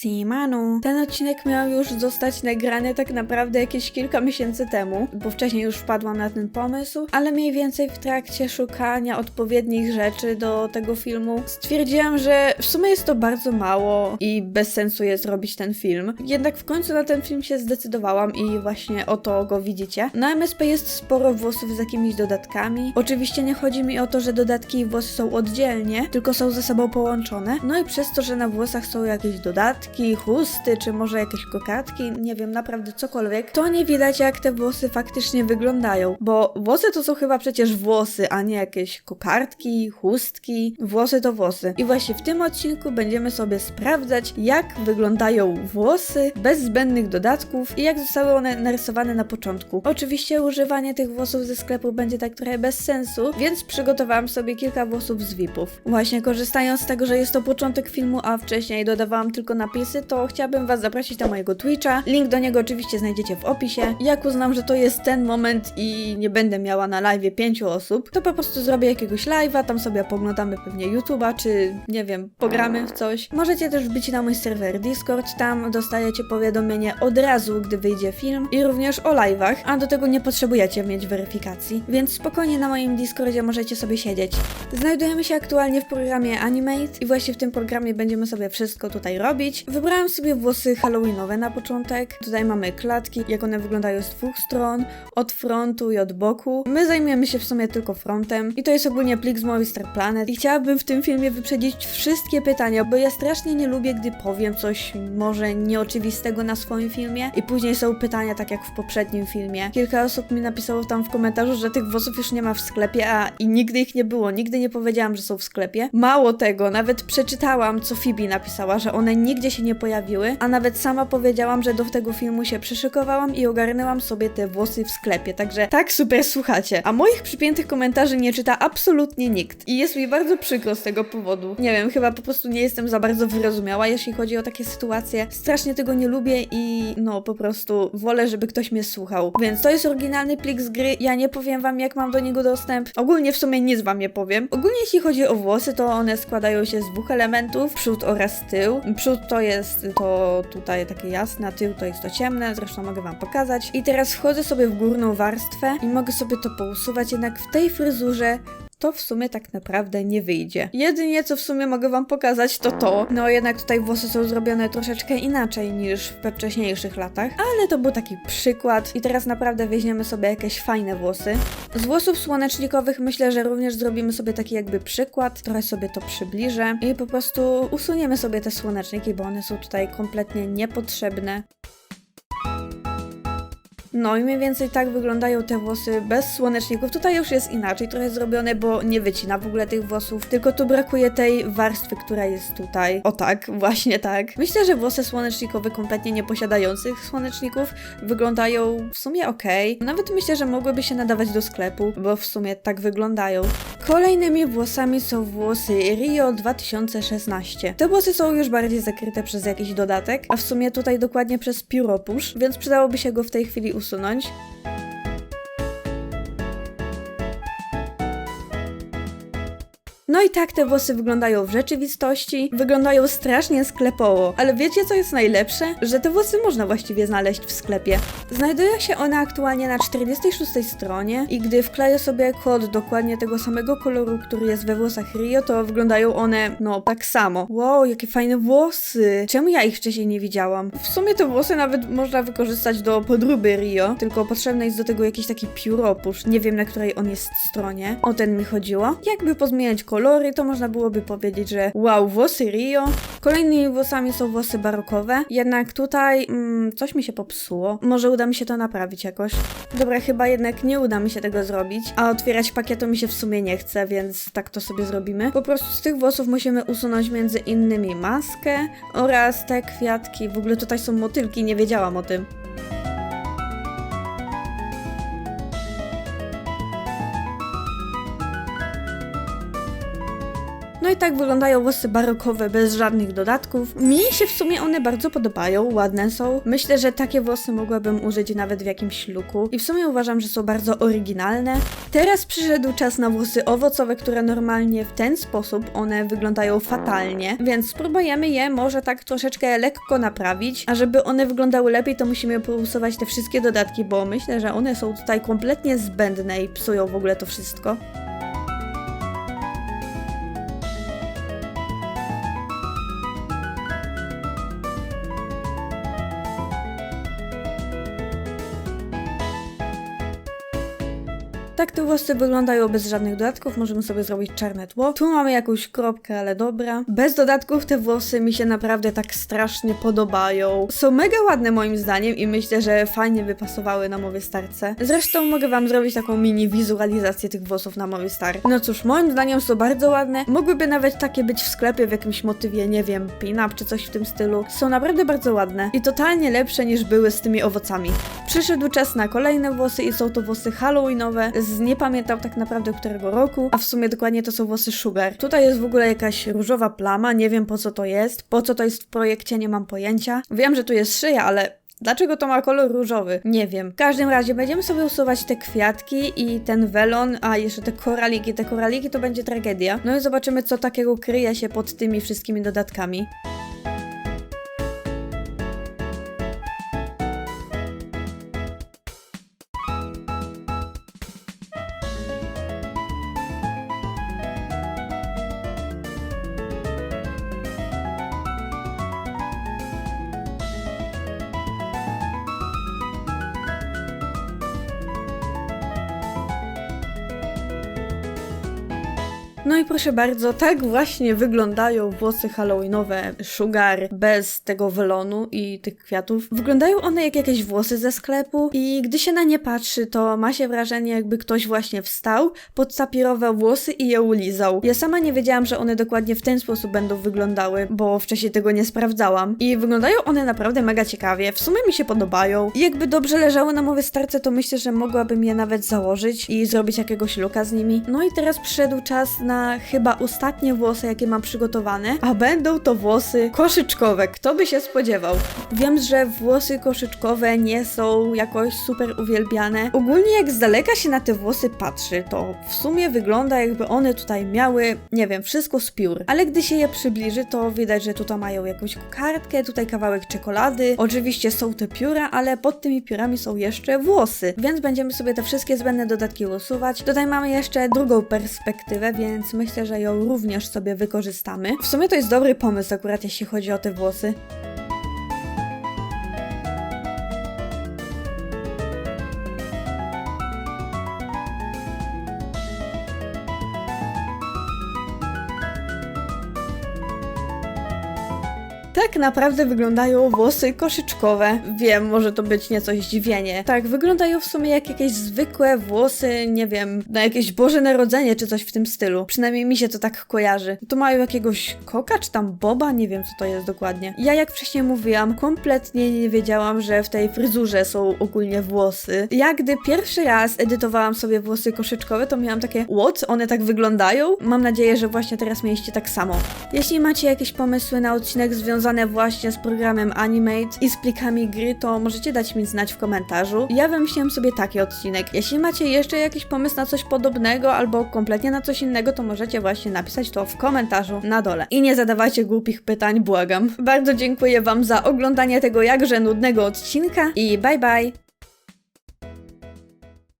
Siemano. Ten odcinek miał już zostać nagrany tak naprawdę jakieś kilka miesięcy temu, bo wcześniej już wpadłam na ten pomysł, ale mniej więcej w trakcie szukania odpowiednich rzeczy do tego filmu stwierdziłam, że w sumie jest to bardzo mało i bez sensu jest robić ten film. Jednak w końcu na ten film się zdecydowałam i właśnie oto go widzicie. Na MSP jest sporo włosów z jakimiś dodatkami. Oczywiście nie chodzi mi o to, że dodatki i włosy są oddzielnie, tylko są ze sobą połączone. No i przez to, że na włosach są jakieś dodatki, chusty, czy może jakieś kokardki, nie wiem, naprawdę cokolwiek, to nie widać jak te włosy faktycznie wyglądają, bo włosy to są chyba przecież włosy, a nie jakieś kokardki, chustki. Włosy to włosy. I właśnie w tym odcinku będziemy sobie sprawdzać, jak wyglądają włosy bez zbędnych dodatków i jak zostały one narysowane na początku. Oczywiście używanie tych włosów ze sklepu będzie tak trochę bez sensu, więc przygotowałam sobie kilka włosów z VIP-ów. Właśnie korzystając z tego, że jest to początek filmu, a wcześniej dodawałam tylko napisy, to chciałabym Was zaprosić na mojego Twitcha. Link do niego oczywiście znajdziecie w opisie. Jak uznam, że to jest ten moment i nie będę miała na live pięciu osób, to po prostu zrobię jakiegoś live'a, tam sobie poglądamy pewnie YouTube'a, czy nie wiem, pogramy w coś. Możecie też wbić na mój serwer Discord, tam dostajecie powiadomienie od razu, gdy wyjdzie film i również o live'ach, a do tego nie potrzebujecie mieć weryfikacji, więc spokojnie na moim Discordzie możecie sobie siedzieć. Znajdujemy się aktualnie w programie Animate i właśnie w tym programie będziemy sobie wszystko tutaj robić. Wybrałam sobie włosy halloweenowe na początek. Tutaj mamy klatki, jak one wyglądają z dwóch stron, od frontu i od boku. My zajmujemy się w sumie tylko frontem i to jest ogólnie plik z Movistar Planet i chciałabym w tym filmie wyprzedzić wszystkie pytania, bo ja strasznie nie lubię, gdy powiem coś może nieoczywistego na swoim filmie i później są pytania tak jak w poprzednim filmie. Kilka osób mi napisało tam w komentarzu, że tych włosów już nie ma w sklepie, a i nigdy ich nie było, nigdy nie powiedziałam, że są w sklepie. Mało tego, nawet przeczytałam, co Phoebe napisała, że one nigdzie się nie pojawiły, a nawet sama powiedziałam, że do tego filmu się przyszykowałam i ogarnęłam sobie te włosy w sklepie, także tak super słuchacie. A moich przypiętych komentarzy nie czyta absolutnie nikt i jest mi bardzo przykro z tego powodu. Nie wiem, chyba po prostu nie jestem za bardzo wyrozumiała, jeśli chodzi o takie sytuacje. Strasznie tego nie lubię i no po prostu wolę, żeby ktoś mnie słuchał. Więc to jest oryginalny plik z gry, ja nie powiem wam jak mam do niego dostęp. Ogólnie w sumie nic wam nie powiem. Ogólnie jeśli chodzi o włosy, to one składają się z dwóch elementów, przód oraz tył. Przód to jest to tutaj takie jasne, a tył to jest to ciemne, zresztą mogę wam pokazać. I teraz wchodzę sobie w górną warstwę i mogę sobie to pousuwać, jednak w tej fryzurze to w sumie tak naprawdę nie wyjdzie. Jedynie co w sumie mogę wam pokazać to to, no jednak tutaj włosy są zrobione troszeczkę inaczej niż we wcześniejszych latach, ale to był taki przykład i teraz naprawdę weźmiemy sobie jakieś fajne włosy. Z włosów słonecznikowych myślę, że również zrobimy sobie taki jakby przykład, trochę sobie to przybliżę i po prostu usuniemy sobie te słoneczniki, bo one są tutaj kompletnie niepotrzebne. No i mniej więcej tak wyglądają te włosy bez słoneczników. Tutaj już jest inaczej trochę zrobione, bo nie wycina w ogóle tych włosów, tylko tu brakuje tej warstwy, która jest tutaj. O tak, właśnie tak. Myślę, że włosy słonecznikowe kompletnie nie posiadających słoneczników wyglądają w sumie ok. Nawet myślę, że mogłyby się nadawać do sklepu, bo w sumie tak wyglądają. Kolejnymi włosami są włosy Rio 2016. Te włosy są już bardziej zakryte przez jakiś dodatek, a w sumie tutaj dokładnie przez pióropusz, więc przydałoby się go w tej chwili. usunąć No i tak te włosy wyglądają w rzeczywistości. Wyglądają strasznie sklepowo. Ale wiecie co jest najlepsze? Że te włosy można właściwie znaleźć w sklepie. Znajdują się one aktualnie na 46 stronie i gdy wkleję sobie kod dokładnie tego samego koloru, który jest we włosach Rio, to wyglądają one, no, tak samo. Wow, jakie fajne włosy! Czemu ja ich wcześniej nie widziałam? W sumie te włosy nawet można wykorzystać do podróby Rio, tylko potrzebny jest do tego jakiś taki pióropusz. Nie wiem, na której on jest stronie. O ten mi chodziło. Jakby pozmieniać kolory, to można byłoby powiedzieć, że wow, włosy Rio. Kolejnymi włosami są włosy barokowe, jednak tutaj mm, coś mi się popsuło. Może uda mi się to naprawić jakoś. Dobra, chyba jednak nie uda mi się tego zrobić, a otwierać pakietu mi się w sumie nie chce, więc tak to sobie zrobimy. Po prostu z tych włosów musimy usunąć między innymi maskę oraz te kwiatki. W ogóle tutaj są motylki, nie wiedziałam o tym. Tak wyglądają włosy barokowe bez żadnych dodatków. Mi się w sumie one bardzo podobają, ładne są. Myślę, że takie włosy mogłabym użyć nawet w jakimś looku i w sumie uważam, że są bardzo oryginalne. Teraz przyszedł czas na włosy owocowe, które normalnie w ten sposób one wyglądają fatalnie, więc spróbujemy je może tak troszeczkę lekko naprawić, a żeby one wyglądały lepiej, to musimy pousuwać te wszystkie dodatki, bo myślę, że one są tutaj kompletnie zbędne i psują w ogóle to wszystko. Tak te włosy wyglądają bez żadnych dodatków, możemy sobie zrobić czarne tło. Tu mamy jakąś kropkę, ale dobra. Bez dodatków te włosy mi się naprawdę tak strasznie podobają. Są mega ładne moim zdaniem i myślę, że fajnie by pasowały na mowie starce. Zresztą mogę wam zrobić taką mini wizualizację tych włosów na mowie star. No cóż, moim zdaniem są bardzo ładne. Mogłyby nawet takie być w sklepie w jakimś motywie, nie wiem, pin-up czy coś w tym stylu. Są naprawdę bardzo ładne i totalnie lepsze niż były z tymi owocami. Przyszedł czas na kolejne włosy i są to włosy halloweenowe z nie pamiętam tak naprawdę którego roku, a w sumie dokładnie to są włosy Sugar. Tutaj jest w ogóle jakaś różowa plama, nie wiem po co to jest, po co to jest w projekcie, nie mam pojęcia. Wiem, że tu jest szyja, ale Dlaczego to ma kolor różowy? Nie wiem. W każdym razie będziemy sobie usuwać te kwiatki i ten welon, a jeszcze te koraliki. Te koraliki to będzie tragedia. No i zobaczymy, co takiego kryje się pod tymi wszystkimi dodatkami. No i proszę bardzo, tak właśnie wyglądają włosy halloweenowe Sugar bez tego welonu i tych kwiatów. Wyglądają one jak jakieś włosy ze sklepu i gdy się na nie patrzy, to ma się wrażenie jakby ktoś właśnie wstał, podsapirował włosy i je ulizał. Ja sama nie wiedziałam, że one dokładnie w ten sposób będą wyglądały, bo wcześniej tego nie sprawdzałam. I wyglądają one naprawdę mega ciekawie, w sumie mi się podobają. I jakby dobrze leżały na mowie starce, to myślę, że mogłabym je nawet założyć i zrobić jakiegoś luka z nimi. No i teraz przyszedł czas na chyba ostatnie włosy, jakie mam przygotowane, a będą to włosy koszyczkowe. Kto by się spodziewał? Wiem, że włosy koszyczkowe nie są jakoś super uwielbiane. Ogólnie jak z daleka się na te włosy patrzy, to w sumie wygląda jakby one tutaj miały, nie wiem, wszystko z piór. Ale gdy się je przybliży, to widać, że tutaj mają jakąś kokardkę, tutaj kawałek czekolady. Oczywiście są te pióra, ale pod tymi piórami są jeszcze włosy, więc będziemy sobie te wszystkie zbędne dodatki usuwać. Tutaj mamy jeszcze drugą perspektywę, więc myślę, że ją również sobie wykorzystamy. W sumie to jest dobry pomysł akurat jeśli chodzi o te włosy. Tak naprawdę wyglądają włosy koszyczkowe. Wiem, może to być nieco zdziwienie. Tak, wyglądają w sumie jak jakieś zwykłe włosy, nie wiem, na jakieś Boże Narodzenie czy coś w tym stylu. Przynajmniej mi się to tak kojarzy. Tu mają jakiegoś koka czy tam boba, nie wiem co to jest dokładnie. Ja jak wcześniej mówiłam, kompletnie nie wiedziałam, że w tej fryzurze są ogólnie włosy. Ja gdy pierwszy raz edytowałam sobie włosy koszyczkowe, to miałam takie, what? One tak wyglądają? Mam nadzieję, że właśnie teraz mieliście tak samo. Jeśli macie jakieś pomysły na odcinek związany właśnie z programem Animate i z plikami gry, to możecie dać mi znać w komentarzu. Ja wymyśliłam sobie taki odcinek. Jeśli macie jeszcze jakiś pomysł na coś podobnego albo kompletnie na coś innego, to możecie właśnie napisać to w komentarzu na dole. I nie zadawajcie głupich pytań, błagam. Bardzo dziękuję Wam za oglądanie tego jakże nudnego odcinka i bye bye!